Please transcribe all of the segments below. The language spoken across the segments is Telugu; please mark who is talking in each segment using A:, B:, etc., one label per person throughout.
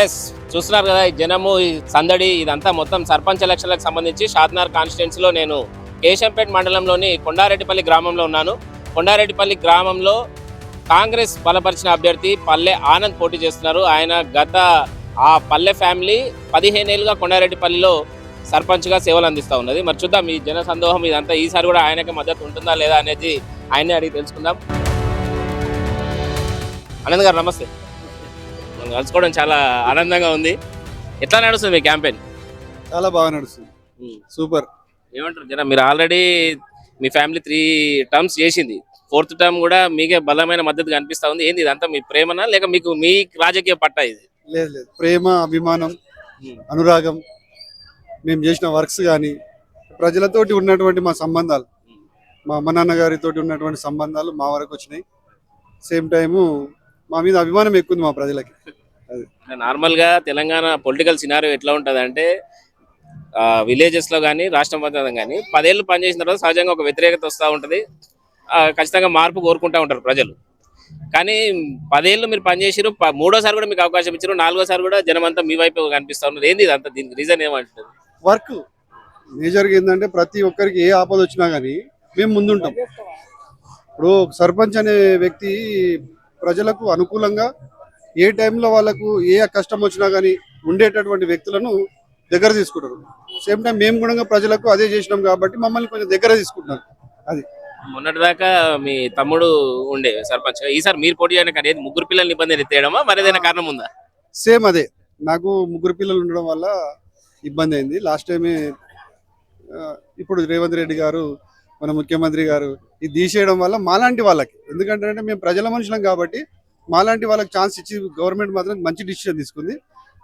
A: ఎస్ చూస్తున్నారు కదా ఈ జనము ఈ సందడి ఇదంతా మొత్తం సర్పంచ్ ఎలక్షన్లకు సంబంధించి షాద్నార్ కాన్స్టిట్యున్సీలో నేను కేశంపేట మండలంలోని కొండారెడ్డిపల్లి గ్రామంలో ఉన్నాను. కొండారెడ్డిపల్లి గ్రామంలో కాంగ్రెస్ బలపరిచిన అభ్యర్థి పల్లె ఆనంద్ పోటీ చేస్తున్నారు. ఆయన గత ఆ పల్లె ఫ్యామిలీ పదిహేనేళ్ళుగా కొండారెడ్డిపల్లిలో సర్పంచ్గా సేవలు అందిస్తూ ఉన్నది. మరి చూద్దాం ఈ జన సందోహం ఇదంతా ఈసారి కూడా ఆయనకి మద్దతు ఉంటుందా లేదా అనేది ఆయనే అడిగి తెలుసుకుందాం. ఆనంద్ గారు నమస్తే. కలుసుకోవడం చాలా ఆనందంగా ఉంది. ఎట్లా నడుస్తుంది మీ క్యాంపెయిన్?
B: చాలా బాగా నడుస్తుంది. సూపర్.
A: ఏమంటారు జన? మీరు ఆల్రెడీ మీ ఫ్యామిలీ త్రీ టర్మ్స్ చేసింది. ఫోర్త్ టర్మ్ కూడా మీకే బలమైన మద్దతు కనిపిస్తా ఉంది. ఏంది ఇదంతా మీ ప్రేమనా? లేక మీకు మీ రాజకీయ పట్టా ఇది?
B: లేదు లేదు. ప్రేమ అభిమానం అనురాగం మేము చేసిన వర్క్స్ కానీ ప్రజలతోటి ఉన్నటువంటి మా సంబంధాలు మా అమ్మ నాన్న గారితో ఉన్నటువంటి సంబంధాలు మా వరకు వచ్చినాయి. సేమ్ టైము మా మీద అభిమానం ఎక్కువ ఉంది మా ప్రజలకి.
A: నార్మల్గా తెలంగాణ పొలిటికల్ సినారియో ఎట్లా ఉంటది అంటే విలేజెస్లో కానీ రాష్ట్రం మొత్తం కానీ పదేళ్ళు పనిచేసిన తర్వాత సహజంగా ఒక వ్యతిరేకత వస్తూ ఉంటది. ఆ, ఖచ్చితంగా మార్పు కోరుకుంటా ఉంటారు ప్రజలు. కానీ పదేళ్ళు మీరు పనిచేసారు మూడోసారి కూడా మీకు అవకాశం ఇచ్చారు నాలుగోసారి కూడా జనమంతా మీ వైపు కనిపిస్తా ఉన్నారు ఏంది ఇదంతా దీనికి రీజన్ ఏమంటుంది
B: వర్క్ మేజర్గా ఏంటంటే ప్రతి ఒక్కరికి ఏ ఆపద వచ్చినా కానీ మేము ముందుంటాం. ఇప్పుడు సర్పంచ్ అనే వ్యక్తి ప్రజలకు అనుకూలంగా ఏ టైంలో వాళ్ళకు ఏ కష్టం వచ్చినా కానీ ఉండేటటువంటి వ్యక్తులను దగ్గర తీసుకుంటారు. సేమ్ టైం మేము కూడా ప్రజలకు అదే చేసినాం కాబట్టి మమ్మల్ని కొంచెం దగ్గర తీసుకుంటున్నారు. అది.
A: మొన్నటిదాకా మీ తమ్ముడు ఉండే సర్పంచ్. ఈసారి మీరు పోటీ చేయడానికి అనేది ముగ్గురు పిల్లల్ని ఇబ్బంది ఎత్తేయడమా మరి ఏదైనా కారణం ఉందా?
B: సేమ్ అదే. నాకు ముగ్గురు పిల్లలు ఉండడం వల్ల ఇబ్బంది అయింది. లాస్ట్ టైమే ఇప్పుడు రేవంత్ రెడ్డి గారు మన ముఖ్యమంత్రి గారు ఇది తీసేయడం వల్ల మాలాంటి వాళ్ళకి. ఎందుకంటే మేము ప్రజల మనుషులం కాబట్టి మాలాంటి వాళ్ళకి ఛాన్స్ ఇచ్చి గవర్నమెంట్ మాత్రం మంచి డిసిషన్ తీసుకుంది.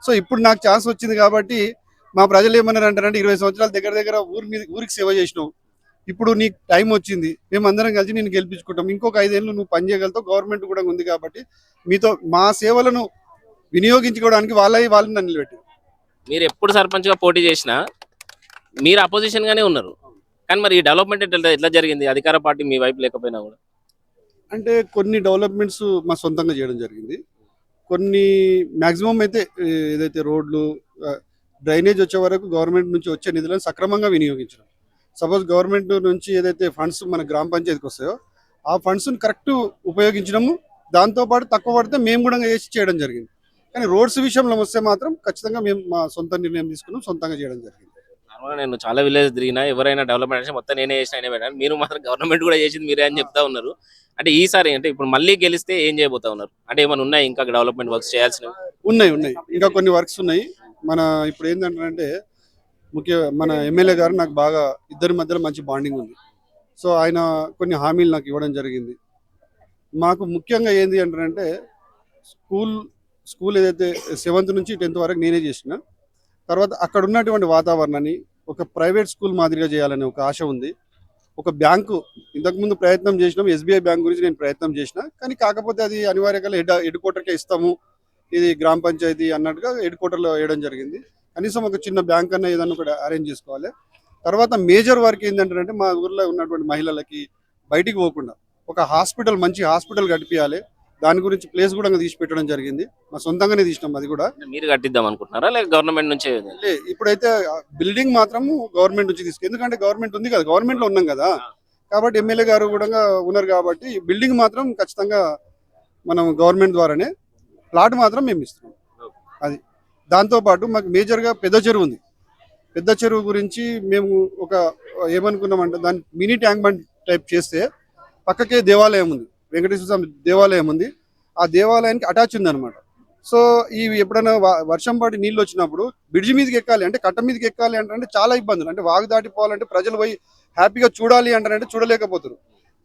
B: సో ఇప్పుడు నాకు ఛాన్స్ వచ్చింది కాబట్టి మా ప్రజలు ఏమన్నారు అంటారంటే ఇరవై సంవత్సరాల దగ్గర దగ్గర ఊరి మీద ఊరికి సేవ చేసినావు ఇప్పుడు నీకు టైం వచ్చింది. మేము అందరం కలిసి నేను గెలిపించుకుంటాం. ఇంకొక ఐదేళ్ళు నువ్వు పని చేయగలుగుతావు. గవర్నమెంట్ కూడా ఉంది కాబట్టి మీతో మా సేవలను వినియోగించుకోవడానికి వాళ్ళ వాళ్ళని నన్ను నిలబెట్టి
A: మీరు ఎప్పుడు సర్పంచ్గా పోటీ చేసినా మీరు అపోజిషన్గానే ఉన్నారు. కానీ మరి ఈ డెవలప్మెంట్ ఎట్లా ఎట్లా జరిగింది? అధికార పార్టీ మీ వైపు లేకపోయినా కూడా.
B: అంటే కొన్ని డెవలప్మెంట్స్ మా సొంతంగా చేయడం జరిగింది. కొన్ని మ్యాక్సిమం అయితే ఏదైతే రోడ్లు డ్రైనేజ్ వచ్చే వరకు గవర్నమెంట్ నుంచి వచ్చే నిధులను సక్రమంగా వినియోగించడం. సపోజ్ గవర్నమెంట్ నుంచి ఏదైతే ఫండ్స్ మన గ్రామ పంచాయతీకి వస్తాయో ఆ ఫండ్స్ని కరెక్ట్ ఉపయోగించడము దాంతోపాటు తక్కువ పడితే మేము కూడా వేసి చేయడం జరిగింది. కానీ రోడ్స్ విషయంలో వస్తే మాత్రం ఖచ్చితంగా మేము మా సొంత నిర్ణయం తీసుకున్నాం సొంతంగా చేయడం జరిగింది.
A: నార్మల్గా నేను చాలా విలేజ్ తిరిగినా ఎవరైనా డెవలప్మెంట్ అంటే మొత్తం నేనే చేసిన అయినా పెట్టాను. మీరు మాత్రం గవర్నమెంట్ కూడా చేసింది మీరే అని చెప్తా ఉన్నారు. అంటే ఈసారి అంటే ఇప్పుడు మళ్ళీ గెలిస్తే ఏం చేయబోతా ఉన్నారు? అంటే ఏమైనా ఉన్నాయి ఇంకా డెవలప్మెంట్ వర్క్స్ చేయాల్సినవి?
B: ఉన్నాయి ఉన్నాయి. ఇంకా కొన్ని వర్క్స్ ఉన్నాయి. మన ఇప్పుడు ఏంటంటే ముఖ్య మన ఎమ్మెల్యే గారు నాకు బాగా ఇద్దరి మధ్యలో మంచి బాండింగ్ ఉంది. సో ఆయన కొన్ని హామీలు నాకు ఇవ్వడం జరిగింది. మాకు ముఖ్యంగా ఏంది అంటే స్కూల్ స్కూల్ ఏదైతే సెవెంత్ నుంచి టెన్త్ వరకు నేనే చేసిన తర్వాత అక్కడ ఉన్నటువంటి వాతావరణాన్ని ఒక ప్రైవేట్ స్కూల్ మాదిరిగా చేయాలనే ఒక ఆశ ఉంది. ఒక బ్యాంకు ఇంతకుముందు ప్రయత్నం చేసినాం ఎస్బీఐ బ్యాంక్ గురించి నేను ప్రయత్నం చేసిన కానీ కాకపోతే అది అనివార్యంగా హెడ్ హెడ్ క్వార్టర్కే ఇస్తాము. ఇది గ్రామ పంచాయతీ అన్నట్టుగా హెడ్ క్వార్టర్లో వేయడం జరిగింది. కనీసం ఒక చిన్న బ్యాంక్ అన్న ఏదన్నా ఒకటి అరేంజ్ చేసుకోవాలి. తర్వాత మేజర్ వర్క్ ఏంటంటే మా ఊర్లో ఉన్నటువంటి మహిళలకి బయటికి పోకుండా ఒక హాస్పిటల్ మంచి హాస్పిటల్ కట్టియాలి దాని గురించి ప్లేస్ కూడా తీసి పెట్టడం జరిగింది. మా సొంతంగానే తీసినాం అది కూడా.
A: అంటే మీరు కట్టిద్దాం అనుకుంటున్నారా? లేక గవర్నమెంట్ నుంచే
B: లే, ఇప్పుడైతే బిల్డింగ్ మాత్రం గవర్నమెంట్ నుంచి తీసుకు ఎందుకంటే గవర్నమెంట్ ఉంది కదా గవర్నమెంట్లో ఉన్నాం కదా. కాబట్టి ఎమ్మెల్యే గారు కూడా ఉన్నారు కాబట్టి బిల్డింగ్ మాత్రం ఖచ్చితంగా మనం గవర్నమెంట్ ద్వారానే ప్లాట్ మాత్రం మేము ఇస్తున్నాం. అది. దాంతోపాటు మాకు మేజర్గా పెద్ద చెరువు ఉంది. పెద్ద చెరువు గురించి మేము ఒక ఏమనుకున్నామంటే దాన్ని మినీ ట్యాంక్ బండ్ టైప్ చేస్తే పక్కకే దేవాలయం ఉంది. వెంకటేశ్వర స్వామి దేవాలయం ఉంది. ఆ దేవాలయానికి అటాచ్ ఉంది అనమాట సో ఈ ఎప్పుడైనా వ- వర్షం పడి నీళ్ళు వచ్చినప్పుడు బ్రిడ్జి మీదకి ఎక్కాలి అంటే కట్ట మీదకి ఎక్కాలి అంటే చాలా ఇబ్బందులు. అంటే వాగు దాటిపోవాలంటే ప్రజలు పోయి హ్యాపీగా చూడాలి అంటారంటే చూడలేకపోతారు.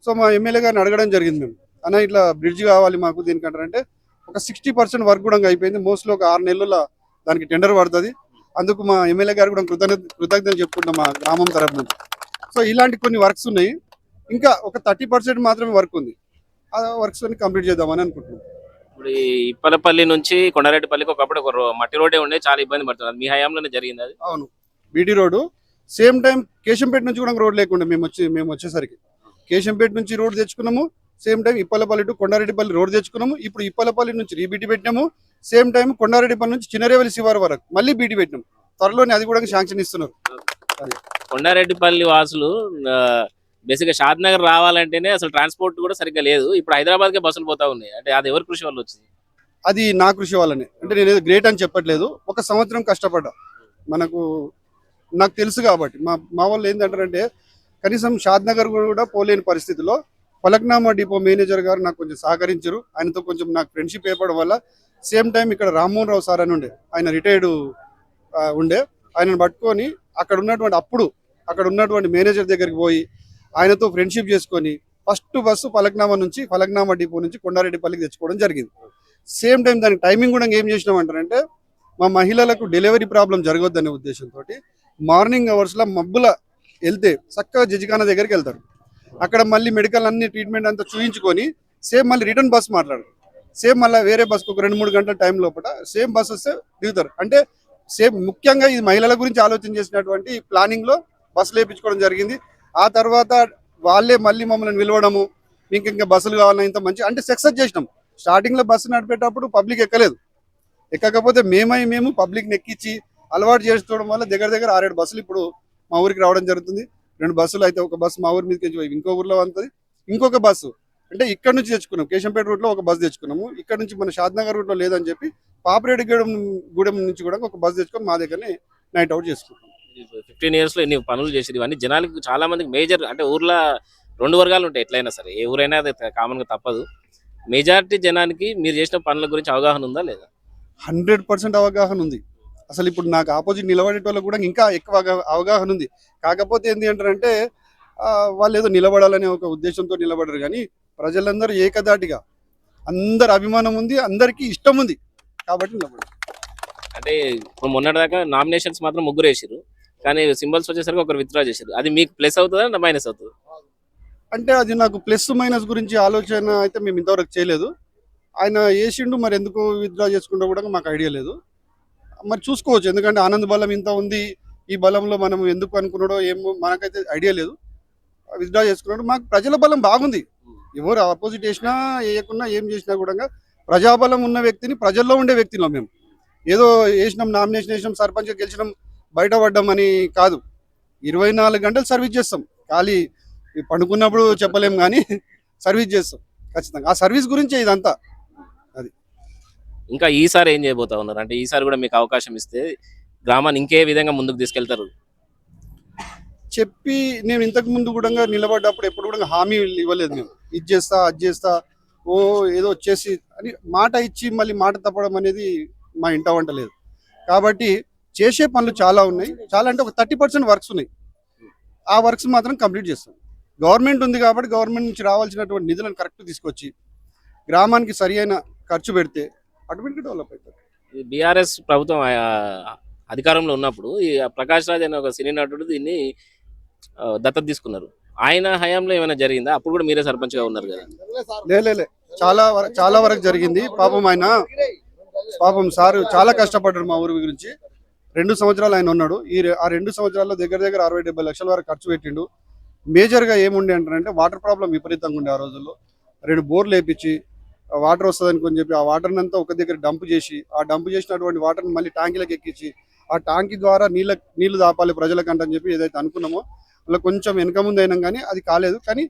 B: సో మా ఎమ్మెల్యే గారిని అడగడం జరిగింది మేము. అన్న ఇట్లా బ్రిడ్జ్ కావాలి మాకు దీనికంటారంటే ఒక సిక్స్టీ పర్సెంట్ వర్క్ కూడా అయిపోయింది. మోస్ట్లీ ఒక ఆరు నెలల దానికి టెండర్ పడుతుంది. అందుకు మా ఎమ్మెల్యే గారు కూడా కృతజ్ఞత కృతజ్ఞతలు చెప్పుకుంటాం మా గ్రామం తరఫున నుంచి సో ఇలాంటి కొన్ని వర్క్స్ ఉన్నాయి. ఇంకా ఒక థర్టీ పర్సెంట్ మాత్రమే వర్క్ ఉంది. ఆ వర్క్స్ అన్ని కంప్లీట్ చేద్దామని అనుకుంటున్నాం.
A: ఇప్పుడు ఈ ఇప్పలపల్లి నుంచి కొండారెడ్డిపల్లికి ఒకప్పుడు ఒక రో- మట్టి రోడ్డే ఉండే చాలా ఇబ్బంది పడుతున్నారు మీ హయాంలోనే జరిగింది అది?
B: అవును. BT road same time Keshampet నుంచి కూడా రోడ్ లేకుండా మేము వచ్చి మేము వచ్చేసరికి. కేశంపేట నుంచి రోడ్ తెచ్చుకున్నాము same time Ippalapalli to Kondareddipalli road తెచ్చుకున్నాము ఇప్పుడు ఇప్పలపల్లి నుంచి రీబీటీ పెట్టినాము సేమ్ టైం కొండారెడ్డిపల్లి నుంచి చిన్నరేవలి శివారు వరకు మళ్ళీ బీటీ పెట్టినాం త్వరలోనే అది కూడా శాంక్షన్ ఇస్తున్నారు.
A: కొండారెడ్డిపల్లి వాసులు బేసిక్గా షాద్ నగర్ రావాలంటేనే అసలు ట్రాన్స్పోర్ట్ కూడా సరిగ్గా లేదు. ఇప్పుడు హైదరాబాద్కే బస్సులు పోతా ఉన్నాయి. అంటే అది ఎవరి కృషి వల్ల వచ్చింది?
B: అది నా కృషి వల్లనే. అంటే నేను గ్రేట్ అని చెప్పట్లేదు. ఒక సంవత్సరం కష్టపడ్డా. మనకు నాకు తెలుసు కాబట్టి. మా మా వాళ్ళు ఏంటంటారంటే కనీసం షాద్ నగర్ కూడా పోలేని పరిస్థితిలో పలక్నామా డిపో మేనేజర్ గారు నాకు కొంచెం సహకరించారు. ఆయనతో కొంచెం నాకు ఫ్రెండ్షిప్ ఏర్పడడం వల్ల సేమ్ టైం ఇక్కడ రామ్మోహన్ రావు సార్ అని ఉండే. ఆయన రిటైర్డ్ ఉండే. ఆయనను పట్టుకొని అక్కడ ఉన్నటువంటి అప్పుడు అక్కడ ఉన్నటువంటి మేనేజర్ దగ్గరికి పోయి ఆయనతో ఫ్రెండ్షిప్ చేసుకొని ఫస్ట్ బస్సు ఫలక్నామా నుంచి ఫలక్నామా డిపో నుంచి కొండారెడ్డిపల్లికి తెచ్చుకోవడం జరిగింది. సేమ్ టైం దానికి టైమింగ్ కూడా ఏం చేసినామంటారంటే మా మహిళలకు డెలివరీ ప్రాబ్లం జరగొద్దనే ఉద్దేశంతో మార్నింగ్ అవర్స్లో మబ్బుల వెళ్తే చక్కగా జజికానా దగ్గరికి వెళ్తారు. అక్కడ మళ్ళీ మెడికల్ అన్ని ట్రీట్మెంట్ అంతా చూయించుకొని సేమ్ మళ్ళీ రిటర్న్ బస్ మాట్లాడరు. సేమ్ మళ్ళీ వేరే బస్కి ఒక రెండు మూడు గంటల టైం లోపల సేమ్ బస్ వస్తే దిగుతారు. అంటే సేమ్ ముఖ్యంగా ఇది మహిళల గురించి ఆలోచన చేసినటువంటి ప్లానింగ్లో బస్సులు వేయించుకోవడం జరిగింది. ఆ తర్వాత వాళ్ళే మళ్ళీ మమ్మల్ని పిలవడము మీకు ఇంకా బస్సులు కావాలన్నా ఇంత మంచి అంటే సక్సెస్ చేసినాం. స్టార్టింగ్లో బస్సు నడిపేటప్పుడు పబ్లిక్ ఎక్కలేదు. ఎక్కకపోతే మేమై మేము పబ్లిక్ ఎక్కించి అలవాటు చేసుకోవడం వల్ల దగ్గర దగ్గర ఆరేడు బస్సులు ఇప్పుడు మా ఊరికి రావడం జరుగుతుంది. రెండు బస్సులు అయితే ఒక బస్సు మా ఊరి మీదకి పోయి ఇంకో ఊర్లో ఉంటుంది ఇంకొక బస్సు అంటే ఇక్కడ నుంచి తెచ్చుకున్నాం. కేశంపేట రూట్లో ఒక బస్సు తెచ్చుకున్నాము. ఇక్కడ నుంచి మన షాద్నగర్ రూట్లో లేదని చెప్పి పాపిరెడ్డిగూడెం గూడెం నుంచి కూడా ఒక బస్సు తెచ్చుకొని మా దగ్గరనే నైట్ అవుట్ చేసుకుంటాం
A: ఫిఫ్టీన్ ఇయర్స్లో ఎన్ని పనులు చేసేది ఇవన్నీ జనాలకు చాలా మందికి మేజర్ అంటే ఊర్లో రెండు వర్గాలు ఉంటాయి ఎట్లయినా సరే. ఏ ఊరైనా అది కామన్గా తప్పదు. మెజారిటీ జనానికి మీరు చేసిన పనుల గురించి అవగాహన ఉందా లేదా?
B: హండ్రెడ్ పర్సెంట్ అవగాహన ఉంది. అసలు ఇప్పుడు నాకు ఆపోజిట్ నిలబడేటోళ్ళకి కూడా ఇంకా ఎక్కువ అవగా- అవగాహన ఉంది. కాకపోతే ఏంటి అంటారంటే వాళ్ళు ఏదో నిలబడాలనే ఒక ఉద్దేశంతో నిలబడరు కానీ ప్రజలందరూ ఏకదాటిగా అందరు అభిమానం ఉంది అందరికీ ఇష్టం ఉంది కాబట్టి నిలబడరు.
A: అంటే ఇప్పుడు మొన్నటిదాకా నామినేషన్స్ మాత్రం ముగ్గురు వేసారు కానీ సింబల్స్ వచ్చేసరికి ఒకరు విత్డ్రా చేశారు. అది మీకు ప్లస్ అవుతుందా మైనస్ అవుతుంది?
B: అంటే అది నాకు ప్లస్ మైనస్ గురించి ఆలోచన అయితే మేము ఇంతవరకు చేయలేదు. ఆయన వేసిండు మరి ఎందుకు విత్డ్రా చేసుకుంటూ కూడా మాకు ఐడియా లేదు. మరి చూసుకోవచ్చు ఎందుకంటే ఆనంద్ బలం ఇంత ఉంది ఈ బలంలో మనం ఎందుకు అనుకున్నాడో ఏమో మనకైతే ఐడియా లేదు. విత్డ్రా చేసుకున్నాడు మాకు ప్రజల బలం బాగుంది. ఎవరు ఆపోజిట్ చేసినా వేయకున్నా ఏం చేసినా కూడా ప్రజాబలం ఉన్న వ్యక్తిని ప్రజల్లో ఉండే వ్యక్తిలో మేము. ఏదో వేసినాం నామినేషన్ వేసినాం సర్పంచ్ గెలిచినాం బయటపడ్డాం అని కాదు. ఇరవై నాలుగు గంటలు సర్వీస్ చేస్తాం. ఖాళీ పండుకున్నప్పుడు చెప్పలేం కానీ సర్వీస్ చేస్తాం. ఖచ్చితంగా. ఆ సర్వీస్ గురించే ఇదంతా.
A: ఇంకా ఈసారి ఏం చేయబోతా ఉన్నారు? అంటే ఈసారి కూడా మీకు అవకాశం ఇస్తే గ్రామాన్ని ఇంకే విధంగా ముందుకు తీసుకెళ్తారు.
B: చెప్పి నేను ఇంతకు ముందు కూడా నిలబడ్డప్పుడు ఎప్పుడు కూడా హామీ ఇవ్వలేదు మేము. ఇది చేస్తా అది చేస్తా ఓ ఏదో వచ్చేసి అని మాట ఇచ్చి మళ్ళీ మాట తప్పడం అనేది మా ఇంట వంట లేదు. కాబట్టి చేసే పనులు చాలా ఉన్నాయి. చాలా అంటే ఒక థర్టీ పర్సెంట్ వర్క్స్ ఉన్నాయి. ఆ వర్క్స్ మాత్రం కంప్లీట్ చేస్తాం. గవర్నమెంట్ ఉంది కాబట్టి గవర్నమెంట్ నుంచి రావాల్సినటువంటి నిధులను కరెక్ట్ తీసుకొచ్చి గ్రామానికి సరి అయిన ఖర్చు పెడితే ఆటోమేటిక్గా డెవలప్ అవుతుంది.
A: బీఆర్ఎస్ ప్రభుత్వం అధికారంలో ఉన్నప్పుడు ఈ ప్రకాష్ రాజ్ అనే ఒక సినీ నటుడు దీన్ని దత్తత తీసుకున్నారు. ఆయన హయాంలో ఏమైనా జరిగిందా? అప్పుడు కూడా మీరే సర్పంచ్గా ఉన్నారు కదా.
B: లే లే, లే. చాలా చాలా వరకు జరిగింది. పాపం ఆయన పాపం సారు చాలా కష్టపడ్డారు మా ఊరి గురించి. రెండు సంవత్సరాలు ఆయన ఉన్నాడు. ఈ ఆ రెండు సంవత్సరాల్లో దగ్గర దగ్గర అరవై డెబ్బై లక్షల వరకు ఖర్చు పెట్టిండు. మేజర్గా ఏముండే అంటారంటే వాటర్ ప్రాబ్లం విపరీతంగా ఉండే ఆ రోజుల్లో. రెండు బోర్లు వేపించి వాటర్ వస్తుంది చెప్పి ఆ వాటర్ అంతా ఒక దగ్గర డంప్ చేసి ఆ డంప్ చేసినటువంటి వాటర్ మళ్ళీ ట్యాంకీలకు ఎక్కించి ఆ ట్యాంకీ ద్వారా నీళ్ళ నీళ్ళు దాపాలి ప్రజలకు అని చెప్పి ఏదైతే అనుకున్నామో అలా కొంచెం వెనక ముందు అయినా కానీ అది కాలేదు. కానీ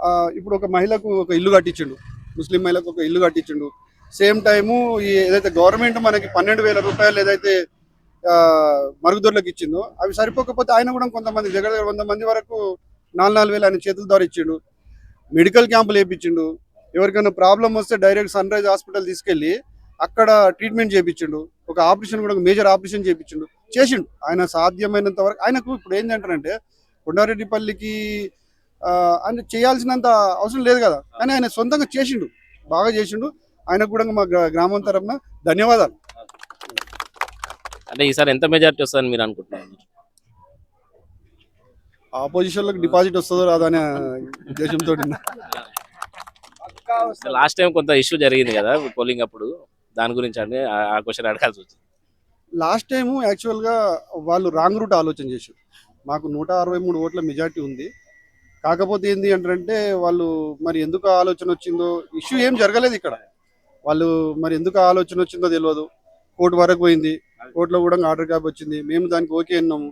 B: ఆ, ఇప్పుడు ఒక మహిళకు ఒక ఇల్లు కట్టించిండు. ముస్లిం మహిళకు ఒక ఇల్లు కట్టించిండు. సేమ్ టైము ఈ ఏదైతే గవర్నమెంట్ మనకి పన్నెండు వేల రూపాయలు ఏదైతే మరుగుదొడ్లకు ఇచ్చిందో అవి సరిపోకపోతే ఆయన కూడా కొంతమంది దగ్గర దగ్గర వంద మంది వరకు నాలుగు నాలుగు వేలు ఆయన చేతుల ద్వారా ఇచ్చిండు. మెడికల్ క్యాంపులు వేయించిండు ఎవరికైనా ప్రాబ్లం వస్తే డైరెక్ట్ సన్ రైజ్ హాస్పిటల్ తీసుకెళ్ళి అక్కడ ట్రీట్మెంట్ చేయించిండు ఒక ఆపరేషన్ కూడా మేజర్ ఆపరేషన్ చేయించిండు చేసిండు. ఆయన సాధ్యమైనంత వరకు ఆయనకు ఇప్పుడు ఏంటంటారంటే కొండారెడ్డిపల్లికి ఆయన చేయాల్సినంత అవసరం లేదు కదా. కానీ ఆయన సొంతంగా చేసిండు. బాగా చేసిండు. ఆయనకు కూడా మా గ్రామం తరపున ధన్యవాదాలు.
A: అంటే ఈసారి ఎంత మెజారిటీ వస్తుందని మీరు అనుకుంటున్నారు?
B: ఆపోజిషన్లకు డిపాజిట్ వస్తుందో రాదో అనే ఉద్దేశంతో
A: లాస్ట్ టైం కొంత ఇష్యూ జరిగింది కదా పోలింగ్ అప్పుడు. దాని గురించి అంటే ఆ- క్వశ్చన్ అడగాల్సి వచ్చింది.
B: లాస్ట్ టైము యాక్చువల్గా వాళ్ళు రాంగ్ రూట్ ఆలోచన చేశారు. మాకు నూట అరవై మూడు ఓట్ల మెజార్టీ ఉంది. కాకపోతే ఏంది అంటారంటే వాళ్ళు మరి ఎందుకు ఆలోచన వచ్చిందో ఇష్యూ ఏం జరగలేదు ఇక్కడ. వాళ్ళు మరి ఎందుకు ఆలోచన వచ్చిందో తెలియదు. కోర్టు వరకు పోయింది. కోర్టులో కూడా ఆర్డర్ క్యాబ్ వచ్చింది. మేము దానికి ఓకే అన్నాము.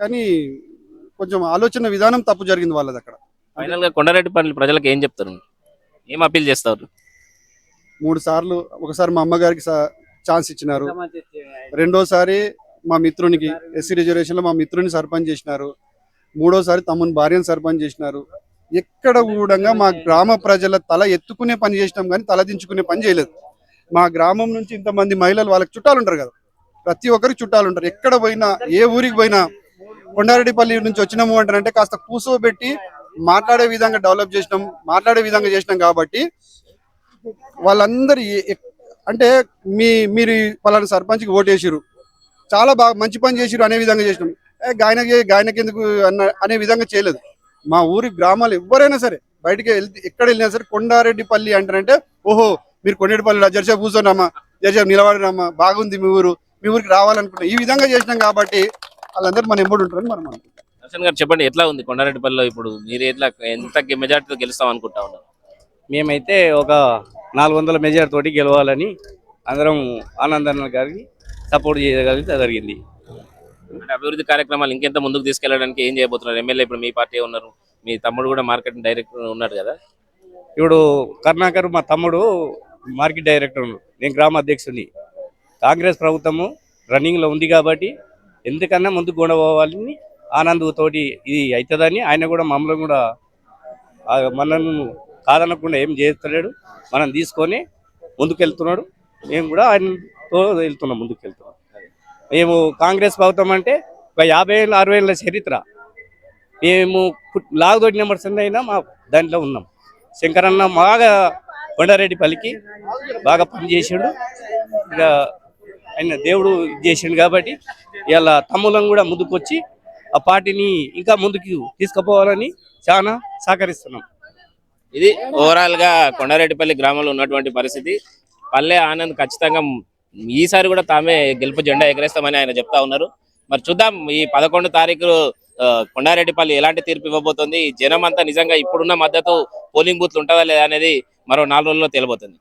B: కానీ కొంచెం ఆలోచన విధానం తప్పు జరిగింది వాళ్ళది అక్కడ.
A: ఫైనల్గా కొండారెడ్డిపల్లి ప్రజలకు ఏం చెప్తారు? ఏం అప్పీల్ చేస్తారు?
B: మూడు సార్లు ఒకసారి మా అమ్మగారికి ఛాన్స్ ఇచ్చినారు. రెండోసారి మా మిత్రునికి ఎస్సీ రిజర్వేషన్లో మా మిత్రుని సర్పంచ్ చేసినారు. మూడోసారి తమ్ముని భార్యను సర్పంచ్ చేసినారు. ఎక్కడ కూడా మా గ్రామ ప్రజల తల ఎత్తుకునే పని చేసినాం కానీ తల దించుకునే పని చేయలేదు. మా గ్రామం నుంచి ఇంతమంది మహిళలు వాళ్ళకి చుట్టాలు ఉంటారు కదా. ప్రతి ఒక్కరు చుట్టాలు ఉంటారు. ఎక్కడ పోయినా ఏ ఊరికి పోయినా కొండారెడ్డిపల్లి నుంచి వచ్చినాము అంటారంటే కాస్త కూసోబెట్టి మాట్లాడే విధంగా డెవలప్ చేసినాం మాట్లాడే విధంగా చేసినాం కాబట్టి వాళ్ళందరూ అంటే మీ మీరు పలానా సర్పంచ్కి ఓటేసిరు చాలా బాగా మంచి పని చేసిరు అనే విధంగా చేసినాం. గాయన గాయనకి ఎందుకు అన్న అనే విధంగా చేయలేదు. మా ఊరి గ్రామాలు ఎవరైనా సరే బయటికి వెళ్తే ఎక్కడ వెళ్ళినా సరే కొండారెడ్డిపల్లి అంటారంటే ఓహో మీరు కొండేటిపల్లి జర్సేపు కూర్చోనమ్మా జర్సేపు నిలబడినమ్మా బాగుంది మీ ఊరు మీ ఊరికి రావాలనుకుంటున్నాం ఈ విధంగా చేసినాం కాబట్టి వాళ్ళందరూ మన ఎంబడి ఉంటారని మనం అనుకుంటాం
A: దర్శన్ గారు చెప్పండి ఎట్లా ఉంది కొండారెడ్డిపల్లిలో ఇప్పుడు? మీరు ఎట్లా ఎంత మెజార్టీతో గెలుస్తాం అనుకుంటా ఉన్నారు?
C: మేమైతే ఒక నాలుగు వందల మెజార్ తోటి గెలవాలని అందరం ఆనందన్న గారికి సపోర్ట్ చేయగలిగితే జరిగింది.
A: అంటే అభివృద్ధి కార్యక్రమాలు ఇంకెంత ముందుకు తీసుకెళ్ళడానికి ఏం చేయబోతున్నారు? ఎమ్మెల్యే ఇప్పుడు మీ పార్టీ ఉన్నారు. మీ తమ్ముడు కూడా మార్కెటింగ్ డైరెక్టర్ ఉన్నాడు కదా?
C: ఇప్పుడు కరుణాకర్ మా తమ్ముడు మార్కెట్ డైరెక్టర్. నేను గ్రామ అధ్యక్షుడిని. కాంగ్రెస్ ప్రభుత్వము రన్నింగ్లో ఉంది కాబట్టి ఎందుకన్నా ముందుకు కూడా పోవాలని ఆనంద్ తోటి ఇది అవుతుందని ఆయన కూడా మమ్మల్ని కూడా మనల్ని మనను కాదనకుండా ఏం చేస్తలేడు. మనం తీసుకొని ముందుకెళ్తున్నాడు. మేము కూడా ఆయనతో వెళ్తున్నాం ముందుకు వెళ్తున్నాం మేము కాంగ్రెస్ ప్రభుత్వం అంటే ఒక యాభై ఏళ్ళ అరవై ఏళ్ళ చరిత్ర. మేము లాగదొడ్డి నెంబర్స్ అయినా మా దాంట్లో ఉన్నాం. శంకరన్న బాగా కొండారెడ్డి పలికి బాగా పనిచేసాడు. ఇక ఆయన దేవుడు చేసిండు కాబట్టి ఇలా తమ్ములను కూడా ముందుకొచ్చి ఆ పార్టీని ఇంకా ముందుకు తీసుకుపోవాలని చాలా సహకరిస్తున్నాం.
A: ఇది ఓవరాల్గా కొండారెడ్డిపల్లి గ్రామంలో ఉన్నటువంటి పరిస్థితి. పల్లె ఆనంద్ ఖచ్చితంగా ఈసారి కూడా తామే గెలుపు జెండా ఎగరేస్తామని ఆయన చెప్తా ఉన్నారు. మరి చూద్దాం ఈ పదకొండు తారీఖు కొండారెడ్డిపల్లి ఎలాంటి తీర్పు ఇవ్వబోతోంది? జనం అంతా నిజంగా ఇప్పుడున్న మద్దతు పోలింగ్ బూత్లు ఉంటుందా లేదా అనేది మరో నాలుగు రోజుల్లో తేలబోతుంది.